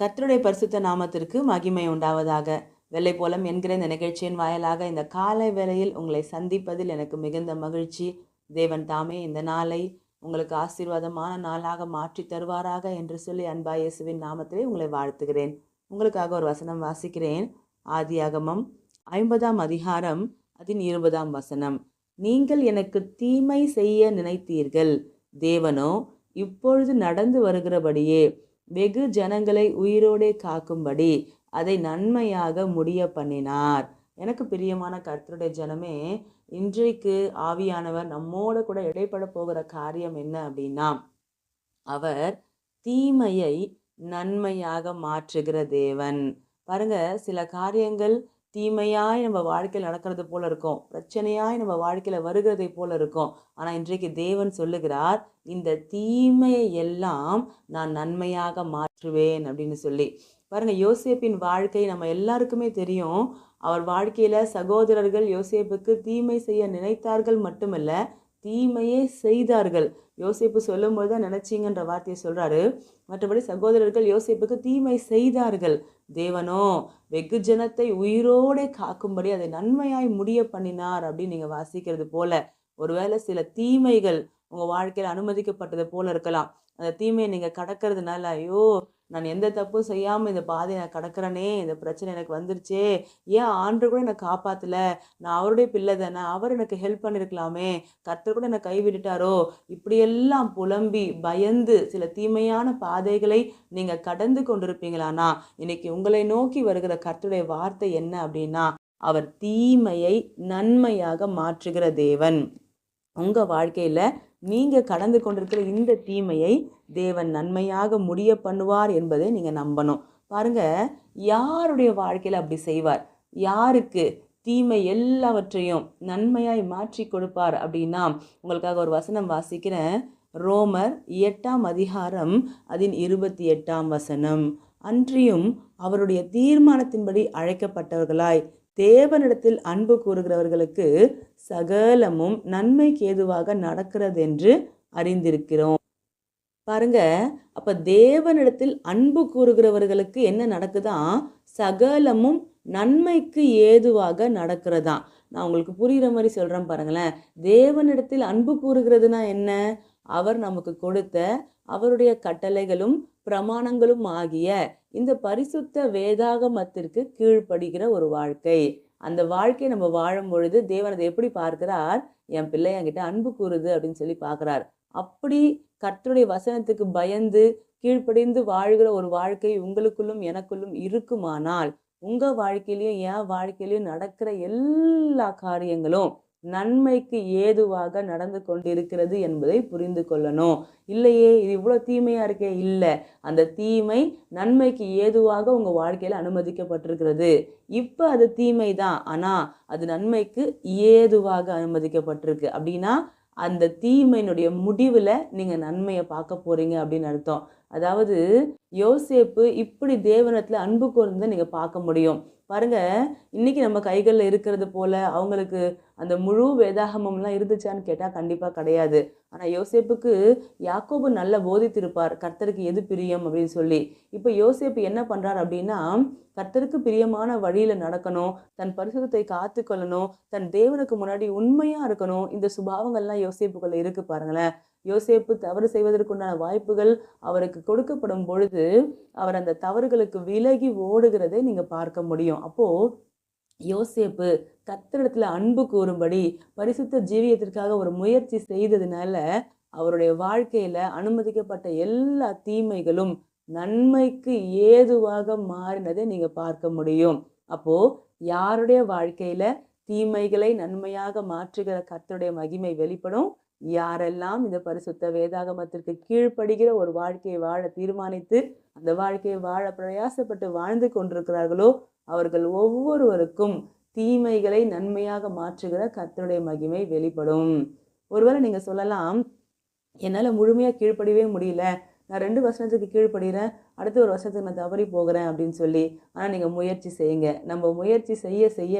கர்த்தருடைய பரிசுத்த நாமத்திற்கு மகிமை உண்டாவதாக. வெள்ளை போலம் என்கிற இந்த நிகழ்ச்சியின் வாயிலாக இந்த காலை வேளையில் உங்களை சந்திப்பதில் எனக்கு மிகுந்த மகிழ்ச்சி. தேவன் தாமே இந்த நாளை உங்களுக்கு ஆசீர்வாதமான நாளாக மாற்றி தருவாராக என்று சொல்லி அன்பா இயேசுவின் நாமத்திலே உங்களை வாழ்த்துகிறேன். உங்களுக்காக ஒரு வசனம் வாசிக்கிறேன். ஆதியாகமம் ஐம்பதாம் அதிகாரம் அதன் இருபதாம் வசனம். நீங்கள் எனக்கு தீமை செய்ய நினைத்தீர்கள். தேவனோ இப்பொழுது நடந்து வருகிறபடியே வெகு ஜனங்களை உயிரோடே காக்கும்படி அதை நன்மையாக முடிய பண்ணினார். எனக்கு பிரியமான கர்த்தருடைய ஜனமே இன்றைக்கு ஆவியானவர் நம்மோட கூட இடைப்பட போகிற காரியம் என்ன அப்படின்னா அவர் தீமையை நன்மையாக மாற்றுகிற தேவன். பாருங்க சில காரியங்கள் தீமையாய் நம்ம வாழ்க்கையில் நடக்கிறது போல இருக்கும். பிரச்சனையாய் நம்ம வாழ்க்கையில் வருகிறதை போல இருக்கும். ஆனால் இன்றைக்கு தேவன் சொல்லுகிறார் இந்த தீமையை எல்லாம் நான் நன்மையாக மாற்றுவேன் அப்படின்னு சொல்லி. பாருங்க யோசேப்பின் வாழ்க்கை நம்ம எல்லாருக்குமே தெரியும். அவர் வாழ்க்கையில் சகோதரர்கள் யோசேப்புக்கு தீமை செய்ய நினைத்தார்கள் மட்டுமல்ல தீமையே செய்தார்கள். யோசிப்பு சொல்லும்போது தான் நினைச்சிங்கன்ற வார்த்தையை சொல்கிறாரு மற்றபடி சகோதரர்கள் யோசிப்புக்கு தீமை செய்தார்கள். தேவனோ வெகு ஜனத்தை உயிரோடே காக்கும்படி அதை நன்மையாய் முடிய பண்ணினார் அப்படின்னு நீங்கள் வாசிக்கிறது போல. ஒருவேளை சில தீமைகள் உங்கள் வாழ்க்கையில் அனுமதிக்கப்பட்டது போல இருக்கலாம். அந்த தீமையை நீங்கள் கடக்கிறதுனால ஐயோ நான் எந்த தப்பும் செய்யாமல் இந்த பாதையை நான் கடக்கிறேனே இந்த பிரச்சனை எனக்கு வந்துருச்சே ஏன் ஆண்டு கூட என்னை காப்பாற்றல நான் அவருடைய பிள்ளை தானே அவர் எனக்கு ஹெல்ப் பண்ணியிருக்கலாமே கர்த்தர் கூட என்னை கைவிட்டுட்டாரோ? இப்படியெல்லாம் புலம்பி பயந்து சில தீமையான பாதைகளை நீங்கள் கடந்து கொண்டிருப்பீங்களானா இன்னைக்கு உங்களை நோக்கி வருகிற கர்த்தருடைய வார்த்தை என்ன அப்படின்னா அவர் தீமையை நன்மையாக மாற்றுகிற தேவன். உங்கள் வாழ்க்கையில் நீங்கள் கடந்து கொண்டிருக்கிற இந்த தீமையை தேவன் நன்மையாக முடிய பண்ணுவார் என்பதை நீங்கள் நம்பணும். பாருங்க யாருடைய வாழ்க்கையில் அப்படி செய்வார்? யாருக்கு? தீமை எல்லாவற்றையும் நன்மையாய் மாற்றி கொடுப்பார் அப்படின்னா உங்களுக்காக ஒரு வசனம் வாசிக்கிறேன். ரோமர் எட்டாம் அதிகாரம் அதன் இருபத்தி எட்டாம் வசனம். அன்றியும் அவருடைய தீர்மானத்தின்படி அழைக்கப்பட்டவர்களாய் தேவனிடத்தில் அன்பு கூறுகிறவர்களுக்கு சகலமும் நன்மைக்கு ஏதுவாக நடக்கிறதென்று அறிந்திருக்கிறோம். பாருங்க அப்ப தேவனிடத்தில் அன்பு கூறுகிறவர்களுக்கு என்ன நடக்குதான் சகலமும் நன்மைக்கு ஏதுவாக நடக்கிறதா? நான் உங்களுக்கு புரிகிற மாதிரி சொல்கிறேன் பாருங்களேன். தேவனிடத்தில் அன்பு கூறுகிறதுனா என்ன? அவர் நமக்கு கொடுத்த அவருடைய கட்டளைகளும் பிரமாணங்களும் ஆகிய இந்த பரிசுத்த வேதாகமத்திற்கு கீழ்ப்படுகிற ஒரு வாழ்க்கை. அந்த வாழ்க்கையை நம்ம வாழும் பொழுது தேவன் அதை எப்படி பார்க்கிறார்? என் பிள்ளை என்கிட்ட அன்பு கூறுது அப்படின்னு சொல்லி பார்க்குறார். அப்படி கர்த்தருடைய வசனத்துக்கு பயந்து கீழ்ப்படிந்து வாழ்கிற ஒரு வாழ்க்கை உங்களுக்குள்ளும் எனக்குள்ளும் இருக்குமானால் உங்கள் வாழ்க்கையிலையும் என் வாழ்க்கையிலையும் நடக்கிற எல்லா காரியங்களும் நன்மைக்கு ஏதுவாக நடந்து கொண்டிருக்கிறது என்பதை புரிந்து கொள்ளணும். இல்லையே இது இவ்வளோ தீமையாக இருக்கே? இல்லை. அந்த தீமை நன்மைக்கு ஏதுவாக உங்கள் வாழ்க்கையில் அனுமதிக்கப்பட்டிருக்கிறது. இப்போ அது தீமை தான் ஆனால் அது நன்மைக்கு ஏதுவாக அனுமதிக்கப்பட்டிருக்கு. அப்படின்னா அந்த தீமையினுடைய முடிவில் நீங்கள் நன்மையை பார்க்க போகிறீங்க அப்படின்னு அர்த்தம். அதாவது யோசேப்பு இப்படி தேவனத்தில் அன்பு கூர்ந்து நீங்கள் பார்க்க முடியும். பாருங்கள் இன்றைக்கி நம்ம கைகளில் இருக்கிறது போல் அவங்களுக்கு அந்த முழு வேதாகமம்லாம் இருந்துச்சான்னு கேட்டால் கண்டிப்பாக கிடையாது. ஆனால் யோசேப்புக்கு யாக்கோபு நல்ல போதித்திருப்பார். கர்த்தருக்கு எது பிரியம் அப்படின்னு சொல்லி. இப்போ யோசேப்பு என்ன பண்ணுறார் அப்படின்னா கர்த்தருக்கு பிரியமான வழியில் நடக்கணும் தன் பரிசுத்தத்தை காத்து கொள்ளணும் தன் தேவனுக்கு முன்னாடி உண்மையாக இருக்கணும். இந்த சுபாவங்கள்லாம் யோசேப்புக்குள்ளே இருக்குது பாருங்களேன். யோசேப்பு தவறு செய்வதற்குண்டான வாய்ப்புகள் அவருக்கு கொடுக்கப்படும் பொழுது அவர் அந்த தவறுகளுக்கு விலகி ஓடுகிறதை நீங்கள் பார்க்க முடியும். அப்போது யோசேப்பு கத்திரிடத்துல அன்பு கூறும்படி பரிசுத்த ஜீவியத்திற்காக ஒரு முயற்சி செய்ததுனால அவருடைய வாழ்க்கையில அனுமதிக்கப்பட்ட எல்லா தீமைகளும் நன்மைக்கு ஏதுவாக மாறினதை நீங்க பார்க்க முடியும். அப்போ யாருடைய வாழ்க்கையில தீமைகளை நன்மையாக மாற்றுகிற கர்த்தருடைய மகிமை வெளிப்படும்? யாரெல்லாம் இந்த பரிசுத்த வேதாகமத்திற்கு கீழ்ப்படுகிற ஒரு வாழ்க்கையை வாழ தீர்மானித்து அந்த வாழ்க்கையை வாழ பிரயாசப்பட்டு வாழ்ந்து கொண்டிருக்கிறார்களோ அவர்கள் ஒவ்வொருவருக்கும் தீமைகளை நன்மையாக மாற்றுகிற கத்தருடைய மகிமை வெளிப்படும். ஒருவேளை நீங்கள் சொல்லலாம் என்னால் முழுமையாக கீழ்ப்படியவே முடியல நான் ரெண்டு வசனத்துக்கு கீழ்ப்படுகிறேன் அடுத்த ஒரு வருஷத்துக்கு நான் தவறி போகிறேன் அப்படின்னு சொல்லி ஆனால் நீங்கள் முயற்சி செய்யுங்க. நம்ம முயற்சி செய்ய செய்ய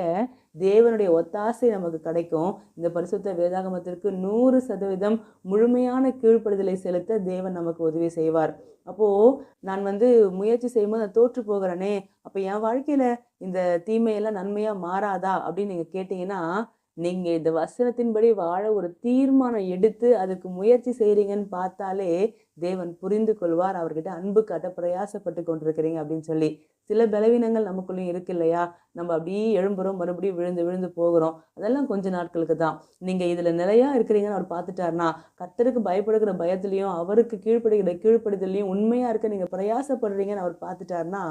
தேவனுடைய ஒத்தாசை நமக்கு கிடைக்கும். இந்த பரிசுத்த வேதாகமத்திற்கு நூறு சதவீதம் முழுமையான கீழ்ப்படுதலை செலுத்த தேவன் நமக்கு உதவி செய்வார். அப்போது நான் வந்து முயற்சி செய்யும்போது நான் தோற்று போகிறேனே அப்போ என் வாழ்க்கையில் இந்த தீமையெல்லாம் நன்மையாக மாறாதா அப்படின்னு நீங்கள் கேட்டிங்கன்னா நீங்கள் இந்த வசனத்தின்படி வாழ ஒரு தீர்மானம் எடுத்து அதுக்கு முயற்சி செய்கிறீங்கன்னு பார்த்தாலே தேவன் புரிந்து கொள்வார். அவர்கிட்ட அன்பு காட்ட பிரயாசப்பட்டு கொண்டிருக்கிறீங்க அப்படின்னு சொல்லி. சில பலவீனங்கள் நமக்குள்ளேயும் இருக்கு இல்லையா? நம்ம அப்படியே எழும்புறோம் மறுபடியும் விழுந்து விழுந்து போகிறோம். அதெல்லாம் கொஞ்ச நாட்களுக்கு தான். நீங்கள் இதில் நிலையாக இருக்கிறீங்கன்னு அவர் பார்த்துட்டாருனா கத்தருக்கு பயப்படுகிற பயத்துலையும் அவருக்கு கீழ்ப்படுகிற கீழ்ப்படுதலையும் உண்மையாக இருக்க நீங்கள் பிரயாசப்படுறீங்கன்னு அவர் பார்த்துட்டாருனா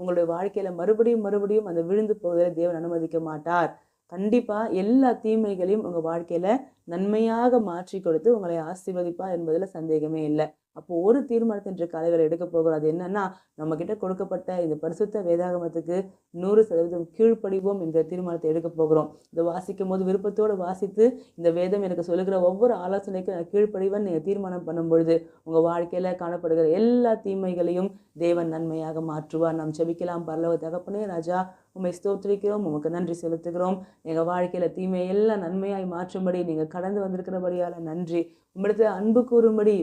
உங்களுடைய வாழ்க்கையில் மறுபடியும் மறுபடியும் அந்த விழுந்து போவதை தேவன் அனுமதிக்க மாட்டார். கண்டிப்பாக எல்லா தீமைகளையும் உங்கள் வாழ்க்கையில் நன்மையாக மாற்றி கொடுத்து உங்களை ஆசீர்வதிப்பார் என்பதில் சந்தேகமே இல்லை. அப்போது ஒரு தீர்மானத்தை இன்று காலையில் எடுக்க போகிறோம். அது என்னன்னா நம்ம கிட்ட கொடுக்கப்பட்ட இந்த பரிசுத்த வேதாகமத்துக்கு நூறு சதவீதம் கீழ்ப்படிவோம் என்ற தீர்மானத்தை எடுக்க போகிறோம். இதை வாசிக்கும் போது விருப்பத்தோடு வாசித்து இந்த வேதம் எனக்கு சொல்லுகிற ஒவ்வொரு ஆலோசனைக்கும் நான் கீழ்ப்படிவன் நீங்கள் தீர்மானம் பண்ணும் பொழுது உங்கள் வாழ்க்கையில் காணப்படுகிற எல்லா தீமைகளையும் தேவன் நன்மையாக மாற்றுவார். நாம் செபிக்கலாம் பரலவ தகப்பனே ராஜா உண்மை ஸ்தோத்திரிக்கிறோம் உமக்கு நன்றி செலுத்துகிறோம். எங்கள் வாழ்க்கையில் தீமை எல்லாம் நன்மையாய் மாற்றும்படி நீங்கள் கடந்து வந்திருக்கிறபடியால் நன்றி. உம்மிடத்தில் அன்பு கூறும்படி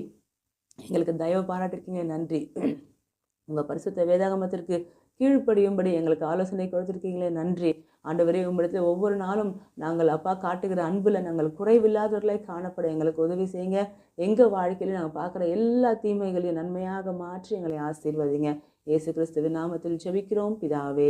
எங்களுக்கு தயவு பாராட்டிருக்கீங்க நன்றி. உங்கள் பரிசுத்த வேதாகமத்திற்கு கீழ்ப்படியும்படி எங்களுக்கு ஆலோசனை கொடுத்துருக்கீங்களே நன்றி. ஆண்டவரே உம்மிடத்தில் ஒவ்வொரு நாளும் நாங்கள் அப்பா காட்டுகிற அன்பில் நாங்கள் குறைவில்லாதவர்களை காணப்பட எங்களுக்கு உதவி செய்யுங்க. எங்கள் வாழ்க்கையில நாங்கள் பார்க்குற எல்லா தீமைகளையும் நன்மையாக மாற்றி எங்களை ஆசீர்வதிங்க. இயேசு கிறிஸ்துவின் நாமத்தில் ஜெபிக்கிறோம். பிதாவே